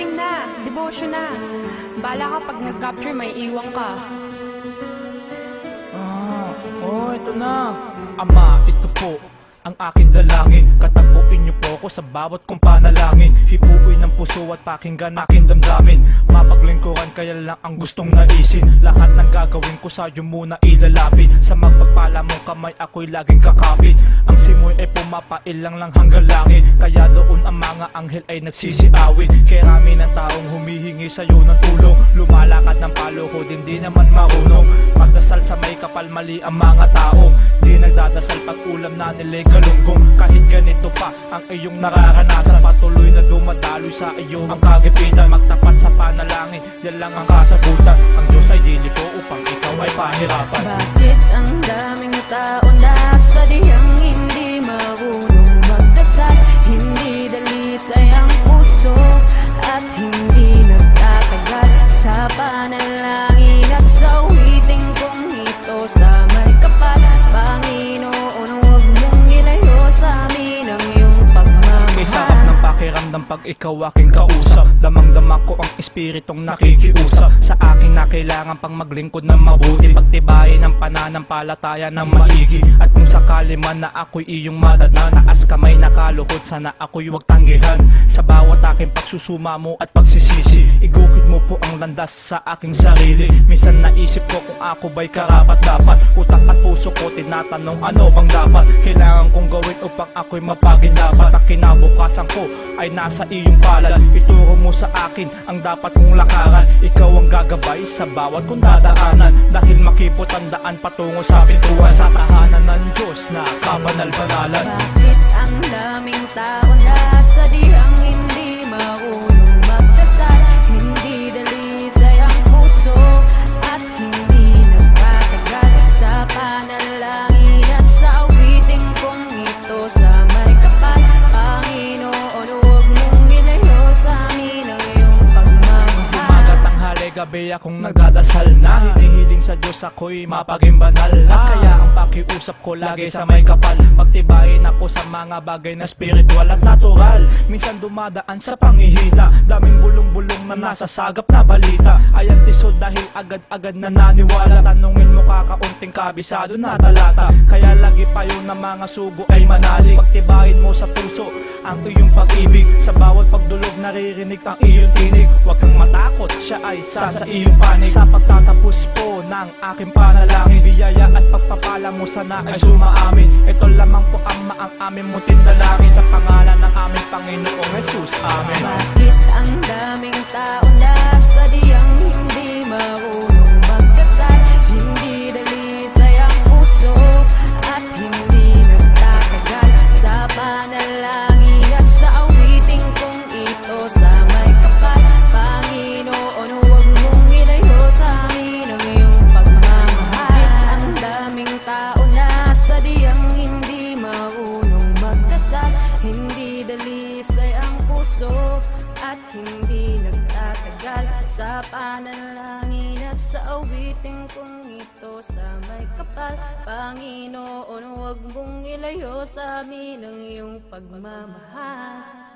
Blessing na, devotion na. Bala ka pag nag-capture, may iwan ka. Ah, oh, ito na. Ama, ito po ang aking dalangin Katapuin niyo po ako sa bawat kong panalangin Hipuin ng puso at pakinggan aking damdamin kaya lang ang gustong naisin. Lahat ng gagawin ko sa'yo muna ilalapit. Sa magpagpala mong kamay ako'y laging kakapit. Ang simoy ay pumapailang lang hanggang langit. Kaya doon ang mga anghel ay nagsisiawit. Kerami ng taong humihingi sa'yo ng tulong. Lumalakad ng palo ko din di naman marunong. Magdasal sa may kapal mali ang mga tao. Di nagdadasal pag ulam na nila galunggong Kahit ganito pa ang iyong nararanasan. Patuloy na dumadaloy sa iyo ang kagipitan. Magtapat sa panalangin, ikaw ay pahirapan Bakit pag ikaw aking kausap. Damang-dama ko ang espiritong nakikiusap. Sa akin na kailangan pang maglingkod ng mabuti. Pagtibayin ang pananampalataya ng maigi. At kung sakali man na ako'y iyong madadaan Taas kamay nakaluhod sana ako'y huwag tanggihan. Sa bawat aking pagsusuma mo at pagsisisi Igukit mo po ang landas sa aking sarili. Minsan naisip ko kung ako ba'y karapat dapat. Utak at puso ko tinatanong ano bang dapat. Kailangan kong gawin upang ako'y mapaginapat Ang kinabukasan ko ay nasa iyong palad. Ituro mo sa akin ang dapat kong lakaran. Ikaw ang gagabay sa bawat kong dadaanan. Dahil makipot ang daan patungo sa pintuan. Sa tahanan ng Diyos na kabanal-banalan. Bakit ang daming tao gabi akong nagdadasal na. Hinihiling sa Diyos ako'y mapaging banal At kaya ang pakiusap ko lagi sa may kapal. Pagtibayin ako sa mga bagay na spiritual at natural. Minsan dumadaan sa pangihina Daming bulong-bulong na nasa sagap na balita. Ay antisod dahil agad-agad na naniwala. Tanungin mo kakaunting kabisado na talata. Kaya lagi na mga sugo ay manali Pagtibayin mo sa puso ang iyong pag-ibig. Sa bawat pagdulog naririnig ang iyong tinig. Huwag kang matakot, siya ay sa sa iyong panig. Sa pagtatapos po ng aking panalangin Biyaya at pagpapala mo sana ay sumaamin. Ito lamang po ang maang aming muntin dalangin Sa pangalan ng aming Panginoong Jesus, Amen. Bakit ang daming sadyang hindi marunong magdasal Hindi dalisay ang puso at hindi nagtatagal. Sa panalangin at sa awiting kong ito sa may kapal. Panginoon huwag mong ilayo sa amin ang iyong pagmamahal